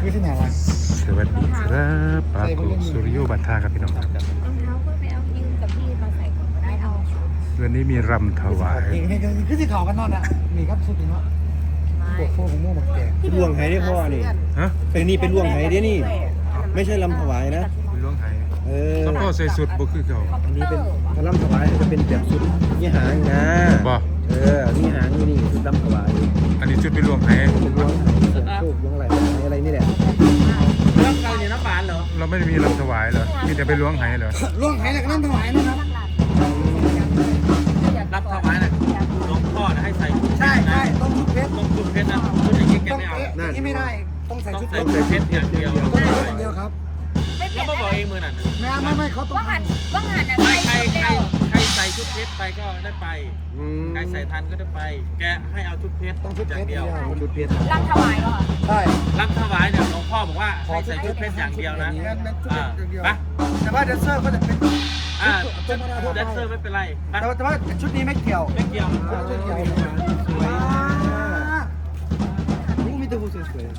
คือที่ไหนวะสวัสดีครับปาโกสุริโยบันทาครับพี่น้องครับรองเท้าก็ไปเอายืมกับพี่มาใส่ก่อนก็ได้เอาวันนี้มีรำถวายเองนี่คือที่เขากันนอนอะนี่ครับสุดนี่เนาะปวดโฟของม่วงหมดแก่เป็นล่วงไหได้พ่อนี่ฮะเป็นนี่เป็นล่วงไหได้นี่ ไม่ใช่ลำถวายนะเป็นล้วงไหเออต้องพ่อใส่สุดบ่คือเขาอันนี้เป็นถ้าลำถวายจะเป็นแบบสุดนี่หางนะบ่เออนี่หางนี่นี่สุดลำถวาย อันนี้ชุดเป็นล้วงไหเป็นล่วงเส ริมโชคล่วงอะไรอะไรนี่แหละเราไม่ได้มีรำถวายเหรอมีแต่เป็นล้วงไหเหรอล่วงหายแล้วก็นั่นถวายนะครับรับถวายนะหลวงพ่อนะให้ใส่ชุดใช่ใช่ต้องชุดเพชรต้องชุดเพชรนะชุดอย่างนี้แกต้องไม่เอาเอ๊ะนี่ไม่ได้ต้องใส่ต้องชุดใส่เพชรเพชรอย่างเดียวต้องใส่ชุดเดียวครับไม่เปลี่แล้ยวนมาบอกเองมือนั่นไม่ไม่ไม่เขาต้องว่างหันว่างหันอะใครใส่ใคร ชุดใครเร็วใครใส่ชุดเพชรไปก็ได้ไปอืมใครใส่ทันก็ได้ไป แกให้เอาชุดเพชรต้องชุดอเพย่าชงรเดียวชุดเพชรรังถวายเหรอใช่ รับถวายเนี่ยหลวงพ่อบอกว่าให้ใส่ชุดเพชรอย่างเดียวนะงั้นเป็นชุดอ่าเพชรอย่างเดียว ไปแต่ว่าแดนเซอร์ก็จะเป็น อ่าธรรมดาทั่วแดนเซอร์ไปไม่เป็นไรไปแต่ว่าแต่ว่าชุดนี้ไม่เกี่ยวไม่เกี่ยวชุดเกี่ยวสวยนี่มีแต่ผู้สวยๆ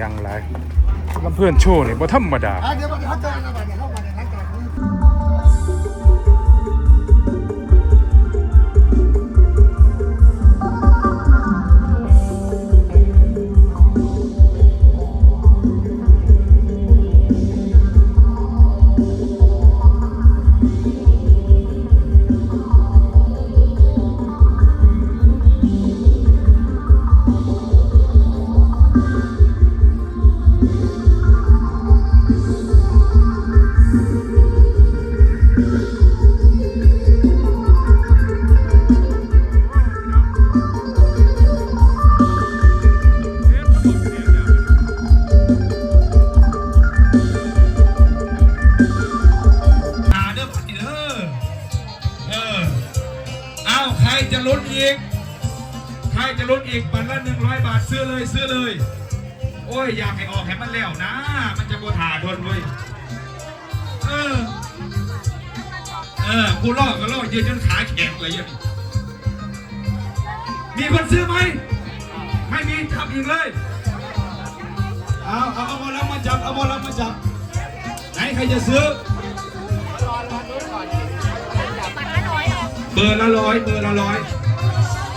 จังไรลำเพื่อนโชว์นี่บ่ธรรมดาอะเดี๋ยวเขาเจอกันนะเดี๋ยวเข้ามา อีกบัตรละหนึ่งร้อยบาทซื้อเลยซื้อเลย โอ้ยอยากให้ออกให้มันแล้วนะ มันจะโกถาทนเว้ยเออเออกูลอก็ล่อยืนจนขาแข็งเลยยังมีคนซื้อไหมไม่มีทำอีกเลยเอาเอาเอาบอลมาจับเอาบอลมาจับไหนใครจะซื้อเบอร์ละร้อยเบอร์ละร้อย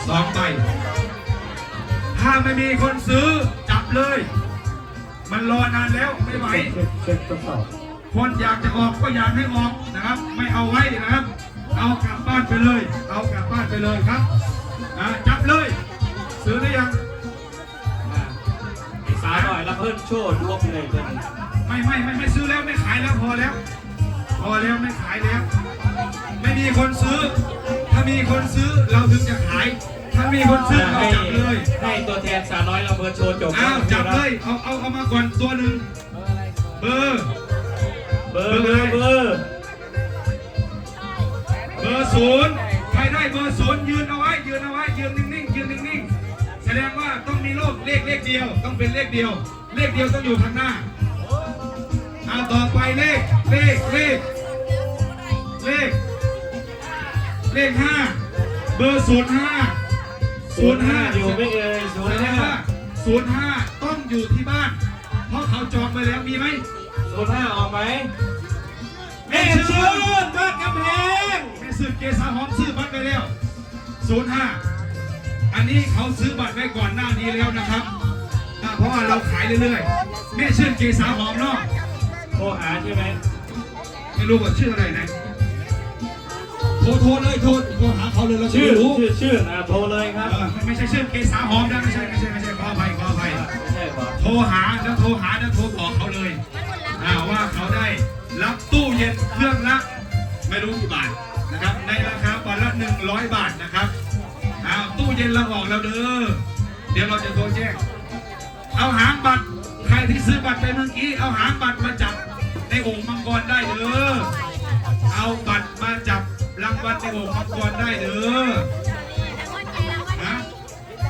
สองใบ ถ้าไม่มีคนซื้อจับเลย มันรอนานแล้วไม่ไหวเช็คทดสอบคนอยากจะออกก็อยากให้ออกนะครับ ไม่เอาไว้นะครับ เอากลับบ้านไปเลย เอากลับบ้านไปเลยครับอ่าจับเลย ซื้อหรือยังอ่าสาหน่อยแล้วเพิ่นโชว์รวบเลยเพิ่นไม่ไม่ไม่ไม่ซื้อแล้วไม่ขายแล้วพอแล้ว พอแล้วไม่ขายแล้ว ไม่มีคนซื้อ ถ้ามีคนซื้อเราถึงจะขาย ถ้ามีคนซื้อเราจับเลยให้ตัวแทนสาวน้อยเราเพิ่นโชว์จบอ้าวจับเลยเอาเอาเอามาก่อนตัวหนึ่งเบอร์เบอร์เบอร์เบอร์เบอร์ศูนย์ใครได้เบอร์ศูนย์ยืนเอาไว้ยืนเอาไว้ยืนนิ่งๆยืนนิ่งๆแสดงว่าต้องมีโลกเลขเลขเดียวต้องเป็นเลขเดียว เลขเดียวต้องอยู่ข้างหน้าเอาต่อไปเลขเลขเลขเลขเลขห้าเบอร์ศูนย์ห้า ศูนย์ห้าอยู่ไม่เอ่ยศูนแสย์ดงห้าว่าศูนย์ห้าต้องอยู่ที่บ้าน เพราะเขาจองไปแล้วมีไหมศูนย์ห้าออกไหมแม่ชื่นบ้านกำแพงแม่ซื้อเกสาหอมซื้อบัตรไปแล้วศูนย์ห้าอันนี้เขาซื้อบัตรไว้ก่อนหน้านี้แล้วนะครับอ่าเพราะว่าเราขายเรื่อยๆแม่ชื่อเกสาหอมเนาะโทรหาใช่ไหมไม่รู้ว่าชื่ออะไรนะ โทรโทรเลยโทรโทรหาเขาเลยเราจะชื่อได้รู้ชื่อชื่ออ่าโทรเลยครับ เออไม่ใช่ชื่อเกสาหอมนะไม่ใช่ไม่ใช่ไม่ใช่ขออภัยขออภัยไม่ใช่ป่ะโทรหาแล้วโทรหาแล้วโทรบอกเขาเลยอ่าว่าเขาได้รับตู้เย็นเครื่องละไม่รู้กี่บาทนะครับในราคาวันละ 100 บาทนะครับอ้าวตู้เย็นเราออกแล้วเด้อเดี๋ยวเราจะโทรแจ้ง เอาหางบัตรใครที่ซื้อบัตรไปเมื่อกี้เอาหางบัตรมาจับในโอ่งมังกรได้เด้อ วัลในโอ่งมังกรได้เด้อนะ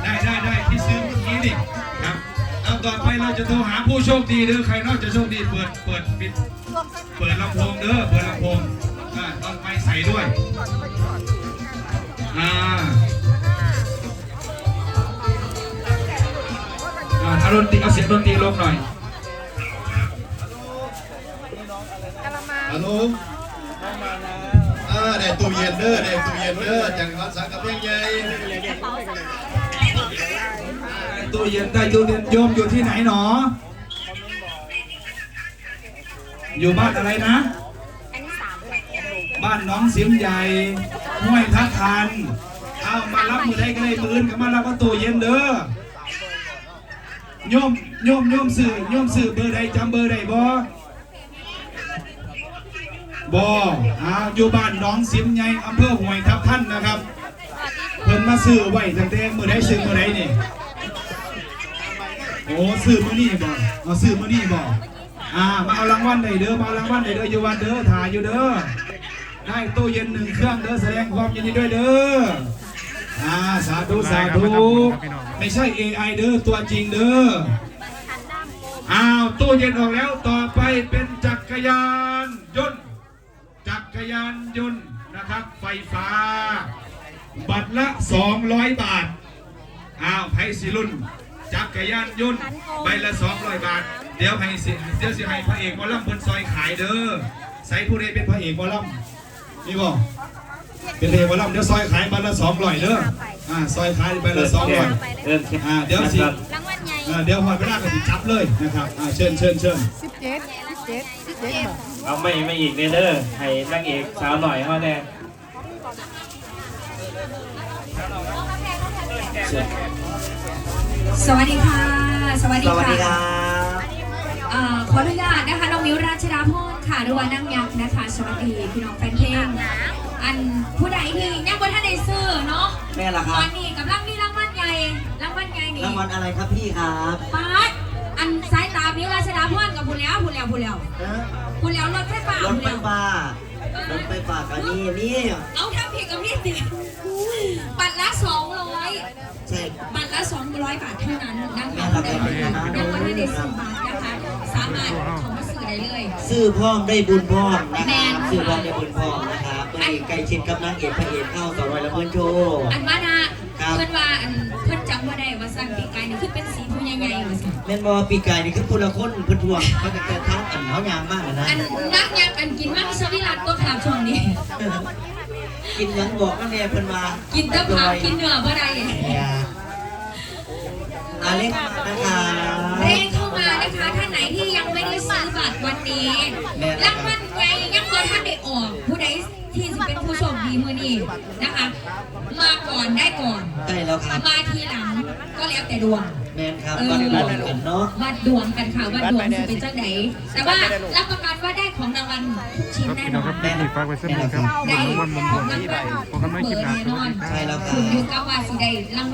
ได้ได้ได้ที่ซื้อเมื่อกี้นี่ครับเอาต่อไปเราจะโทรหาผู้โชคดีเด้อใครนอกจะโชคดีเปิดเปิดปิดเปิดลำโพงเด้อเปิดลำโพงอ่าต้องไปใส่ด้วยอ่าเอาดนตรีเอาเสียงดนตรีลงหน่อย ได้ตู้เย็นเด้อได้ตู้เย็นเด้อจังหวัดสังกะเพียงใหญ่ตู้เย็นได้ตู้เย็นโยมอยู่ที่ไหนหนอ อยู่บ้านอะไรนะ บ้านน้องเสียมใหญ่ห้วยทักทันเอามารับมือได้ก็ได้มืนก็มารับว่าตู้เย็นเด้อโยมโยมโยมสื่อโยมสื่อเบอร์ใดจำเบอร์ใดบ่ บ่อ่าอยู่บ้านน้องเสียมใหญ่อำเภอห้วยทับทันนะครับ เพิ่นมาซื้อไว้ตั้งแต่มือใดซื้อมือใดนี่โอ้ซื้อมือนี้บ่เอาซื้อมือนี้บ่อ่ามาเอารางวัลได้เด้อมาเอารางวัลได้เด้ออยู่วันเด้อถ่ายอยู่เด้อได้ตู้เย็นหนึ่งเครื่องเด้อแสดงความยินดีด้วยเด้ออ่าสาธุสาธุไม่ใช่ AI เด้อตัวจริงเด้ออ้าวตู้เย็นออกแล้วต่อไปเป็นจักรยานยนต์ กรยานยนต์นะครับ ไฟฟ้า บัตรละ 200 บาท อ้าวไพศิรุ่น จักรยานยนต์ใบละ 200 บาท เดี๋ยวให้สิเดี๋ยวสิให้พระเอกหมอลำบนซอยขายเด้อ ใส่ผู้ใดเป็นพระเอกหมอลำนี่บ่เป็นพระเอกหมอลำเดี๋ยวซอยขายใบละ 200เด้อ อ่าซอยขายใบละ200เริ่มอ่าเดี๋ยวสิรางวัลใหญ่อ่าเดี๋ยวหอยไปหน้าก็สิจับเลยนะครับ อ่าเชิญเชิญเชิญสิบเจ็ดสิบ เจ็ดสิบเจ็ดบอกเอาไม่ไม่อีกเด้อเด้อให้นางเอกสาวหน่อยเขาแน่สวัสดีค่ะ สวัสดีสวัสดีคค่ะรับเอ่อขออนุญาตนะคะน้องมิวราชดาพรค่ะหรือว่านั่งยักษ์นะคะ สวัสดีพี่น้องแฟนเพลงอันผู้ใดที่ยังบ่ทันได้ซื้อเนาะแม่ล่ะคตรัอบนนี้กำลังมีรางวัลใหญ่รางวัลใหญ่นี่รางวัลอะไรครับพี่ครับปาดอันสายตา มิวราชดาพรกับผู้แล้วผู้แล้วผู้แล้วเอ้อผู้แล้วรถไฟฟ้ารถผู้ไฟแล้วฟ้ารถไฟฟ้ากันนี่นี่เอาทำผิดกับพี่ติบัตรละสองร้อยใช่ บัตรละ200บาทเท่านั้นนะคะผู้ใดยังบ่ทันได้ซื้อบัตรนะคะ สามารถเข้ามาซื้อได้เลย ซื้อพร้อมได้บุญพร้อมนะแม่ครับน ซื้อพร้อมได้บุญพร้อมนะครับตัวเอกใกล้ชิดกับนางเอกพระเอกเข้าต่อรอยละเมินโชว์ อันว่า แม่นบอปีกายนี่คือคนละคนเพิ่นทวงเขาจะแต่ทั้งอันเขายางมากนะอันนักยักษ์อันกินมากสวิรัตก็ขับช่วงนี้ กินหยังบอกนั่นแน่เพิ่นว่ากิกินแต่ผักกินเนื้อบ่ได้เนี่ยอาเล็กมานะคะเร่งเข้ามานะคะท่านไหนที่ยังไม่ได้ซื้อบัตรวันนี้รางวัลใหญ่ ยังบ่ทันได้ออก ผู้ใดที่จะเป็นผู้โชคดีมื้อนี้นะคะ มาก่อนได้ก่อนได้แล้วครับมาทีหลังก็แล้วแต่ดวง แม่นครับวันดวงกันเนาะ วัดดวงกันค่ะวัดดวงจะเป็นเจ้าไหนแต่ว่ารับประกันว่าได้ของรางวัลทุกชิ้นครับแน่พี่นน้อองครับนเป็นอีกฝากไว้สักหนึ่งครับได้รางวัลมุมขขอองงรางวัลพอกันไม่เบคิอดร์นานแน่นอนใช่แล้วครัคุบณอยู่กับว่าสิได้รางวัล